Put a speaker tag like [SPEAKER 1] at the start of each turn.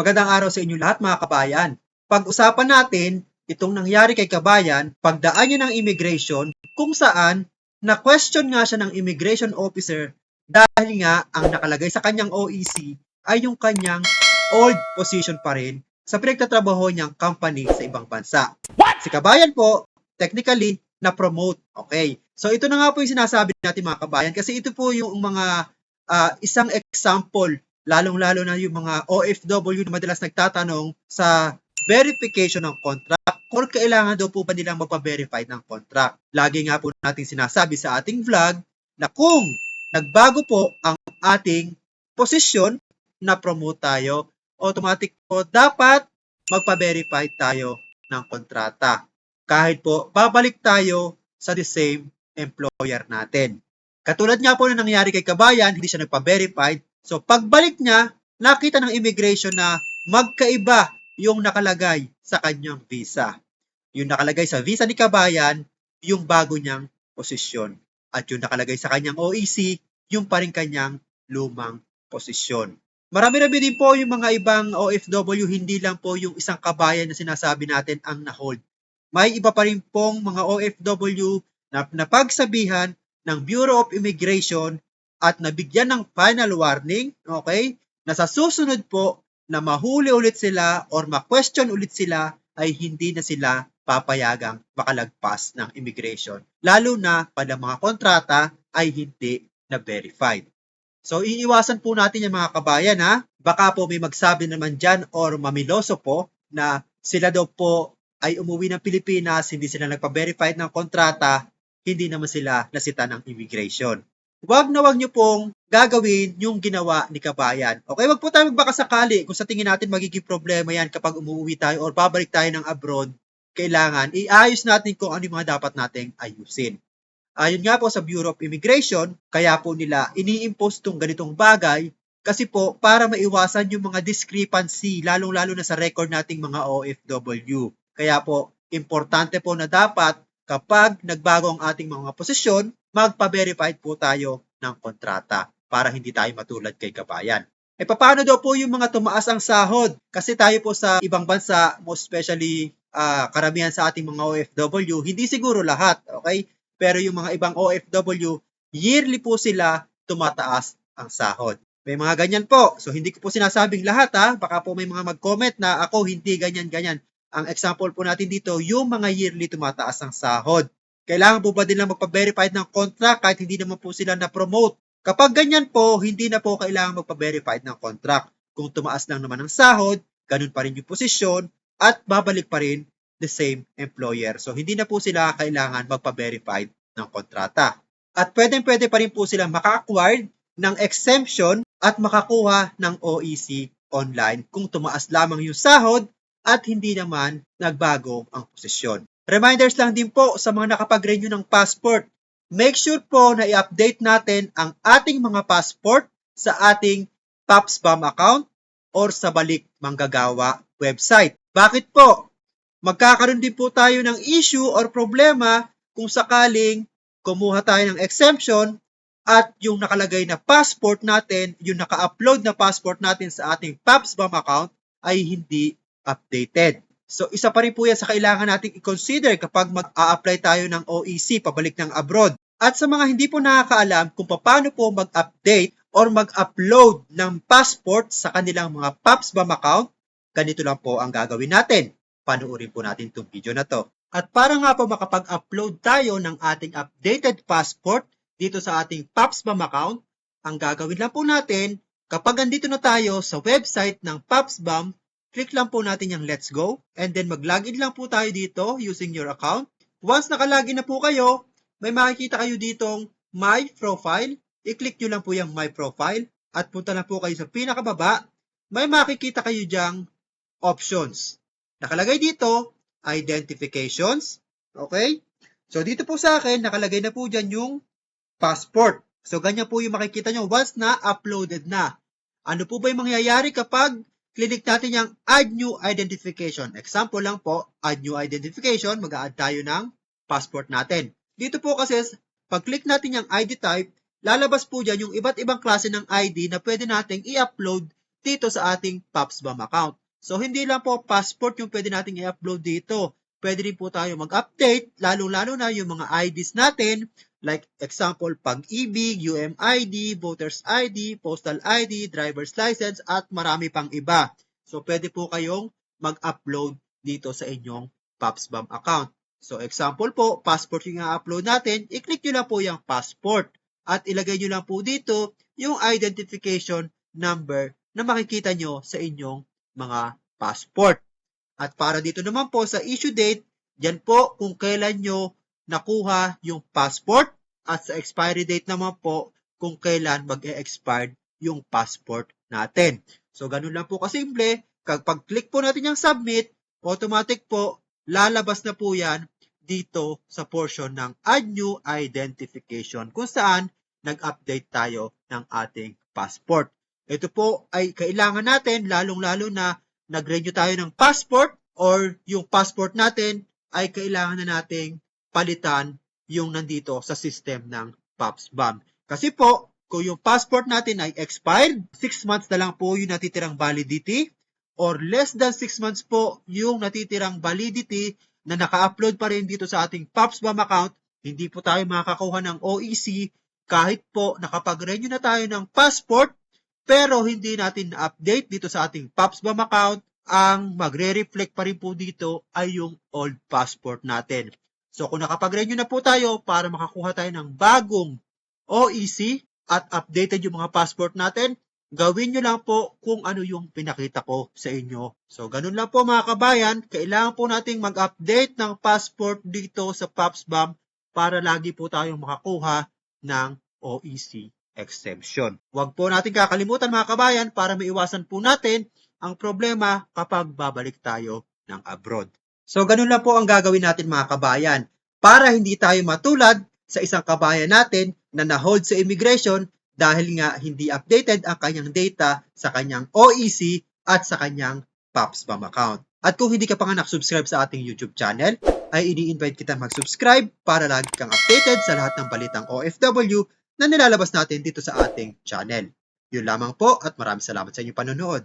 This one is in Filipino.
[SPEAKER 1] Magandang araw sa inyo lahat mga kabayan. Pag-usapan natin itong nangyari kay kabayan, pagdaan niya ng immigration kung saan na-question nga siya ng immigration officer dahil nga ang nakalagay sa kanyang OEC ay yung kanyang old position pa rin sa pinagtatrabaho niyang company sa ibang bansa. Si kabayan po, technically, na-promote. Okay. So ito na nga po yung sinasabi natin mga kabayan kasi ito po yung mga ah, isang example lalong-lalo na yung mga OFW na madalas nagtatanong sa verification ng contract kung kailangan daw po ba nilang magpa-verify ng contract. Lagi nga po natin sinasabi sa ating vlog na kung nagbago po ang ating posisyon na promote tayo, automatic po dapat magpa-verify tayo ng kontrata. Kahit po babalik tayo sa the same employer natin. Katulad nga po na nangyari kay Kabayan, hindi siya nagpa-verified. So pagbalik niya, nakita ng immigration na magkaiba yung nakalagay sa kanyang visa. Yung nakalagay sa visa ni Kabayan, yung bago niyang posisyon. At yung nakalagay sa kanyang OEC, yung pa rin kanyang lumang posisyon. Marami-rami din po yung mga ibang OFW, hindi lang po yung isang kabayan na sinasabi natin ang na-hold. May iba pa rin pong mga OFW na napagsabihan ng Bureau of Immigration at nabigyan ng final warning, okay, na sa susunod po na mahuli ulit sila or ma-question ulit sila ay hindi na sila papayagang makalagpas ng immigration. Lalo na pada mga kontrata ay hindi na verified. So, iiwasan po natin yung mga kabayan ha. Baka po may magsabi naman dyan or mamiloso po na sila daw po ay umuwi ng Pilipinas, hindi sila nagpa-verified ng kontrata, hindi naman sila nasita ng immigration. Huwag na huwag nyo pong gagawin yung ginawa ni kabayan. Okay, wag po tayo magbakasakali kung sa tingin natin magiging problema yan kapag umuwi tayo or babalik tayo ng abroad, kailangan iayos natin kung ano yung mga dapat nating ayusin. Ayon nga po sa Bureau of Immigration, kaya po nila ini-impose tong ganitong bagay kasi po para maiwasan yung mga discrepancy, lalong-lalo na sa record nating mga OFW. Kaya po, importante po na dapat kapag nagbago ang ating mga posisyon, magpa-verified po tayo ng kontrata para hindi tayo matulad kay kabayan. E paano daw po yung mga tumaas ang sahod? Kasi tayo po sa ibang bansa, most especially ah, karamihan sa ating mga OFW, hindi siguro lahat, okay? Pero yung mga ibang OFW, yearly po sila tumataas ang sahod. May mga ganyan po. So hindi ko po sinasabing lahat ha. Baka po may mga mag-comment na ako hindi ganyan-ganyan. Ang example po natin dito, yung mga yearly tumataas ang sahod. Kailangan po ba nilang magpa-verified ng contract kahit hindi naman po sila na-promote? Kapag ganyan po, hindi na po kailangan magpa-verified ng contract. Kung tumaas lang naman ang sahod, ganun pa rin yung posisyon, at babalik pa rin the same employer. So, hindi na po sila kailangan magpa-verified ng kontrata. At pwedeng-pwede pa rin po sila maka-acquired ng exemption at makakuha ng OEC online kung tumaas lamang yung sahod at hindi naman nagbago ang posisyon. Reminders lang din po sa mga nakapag-renew ng passport. Make sure po na i-update natin ang ating mga passport sa ating PAPSBAM account or sa Balik Manggagawa website. Bakit po? Magkakaroon din po tayo ng issue or problema kung sakaling kumuha tayo ng exemption at yung nakalagay na passport natin, yung naka-upload na passport natin sa ating PAPSBAM account ay hindi updated. So, isa pa rin po yan sa kailangan nating i-consider kapag mag-a-apply tayo ng OEC pabalik ng abroad. At sa mga hindi po nakakaalam kung paano po mag-update or mag-upload ng passport sa kanilang mga PAPSBAM account, ganito lang po ang gagawin natin. Panuorin po natin itong video na to. At para nga po makapag-upload tayo ng ating updated passport dito sa ating PAPSBAM account, ang gagawin lang po natin, kapag andito na tayo sa website ng PAPSBAM, click lang po natin yung let's go and then mag-login lang po tayo dito using your account. Once nakalagin na po kayo, may makikita kayo ditong my profile. I-click nyo lang po yung my profile at punta na po kayo sa pinakababa. May makikita kayo dyang options. Nakalagay dito, identifications. Okay? So, dito po sa akin, nakalagay na po dyan yung passport. So, ganyan po yung makikita nyo once na uploaded na. Ano po ba yung mangyayari kapag click natin yung add new identification? Example lang po, add new identification, mag-add tayo ng passport natin. Dito po kasi, pag click natin yung ID type, lalabas po dyan yung iba't ibang klase ng ID na pwede nating i-upload dito sa ating PAPSBAM account. So, hindi lang po passport yung pwede nating i-upload dito. Pwede rin po tayo mag-update, lalong-lalo na yung mga IDs natin, like example, pag-ibig, UMID, Voters ID, Postal ID, Driver's License, at marami pang iba. So, pwede po kayong mag-upload dito sa inyong PAPSBAM account. So, example po, passport yung i-upload natin, i-click nyo lang po yung passport at ilagay nyo lang po dito yung identification number na makikita nyo sa inyong mga passport. At para dito naman po sa issue date, yan po kung kailan nyo nakuha yung passport at sa expiry date naman po kung kailan mag-e-expired yung passport natin. So, ganun lang po kasimple. Kapag click po natin yung submit, automatic po, lalabas na po yan dito sa portion ng add new identification kung saan nag-update tayo ng ating passport. Ito po ay kailangan natin lalong-lalo na nag-renew tayo ng passport or yung passport natin ay kailangan na nating palitan yung nandito sa system ng PAPSBAM. Kasi po, kung yung passport natin ay expired, 6 months na lang po yung natitirang validity or less than 6 months po yung natitirang validity na naka-upload pa rin dito sa ating PAPSBAM account, hindi po tayo makakakuha ng OEC kahit po nakapag-renew na tayo ng passport pero hindi natin na-update dito sa ating PAPSBAM account, ang magre-reflect pa rin po dito ay yung old passport natin. So kung nakapag-renew na po tayo para makakuha tayo ng bagong OEC at updated yung mga passport natin, gawin nyo lang po kung ano yung pinakita ko sa inyo. So ganun lang po mga kabayan, kailangan po nating mag-update ng passport dito sa PAPSBAM para lagi po tayong makakuha ng OEC exemption. Huwag po natin kakalimutan mga kabayan para maiwasan po natin ang problema kapag babalik tayo ng abroad. So ganun lang po ang gagawin natin mga kabayan para hindi tayo matulad sa isang kabayan natin na na-hold sa immigration dahil nga hindi updated ang kanyang data sa kanyang OEC at sa kanyang PAPSBAM account. At kung hindi ka pa nga nakasubscribe sa ating YouTube channel, ay ini-invite kita mag-subscribe para lagi kang updated sa lahat ng balitang OFW na nilalabas natin dito sa ating channel. Yun lamang po at maraming salamat sa inyong panonood.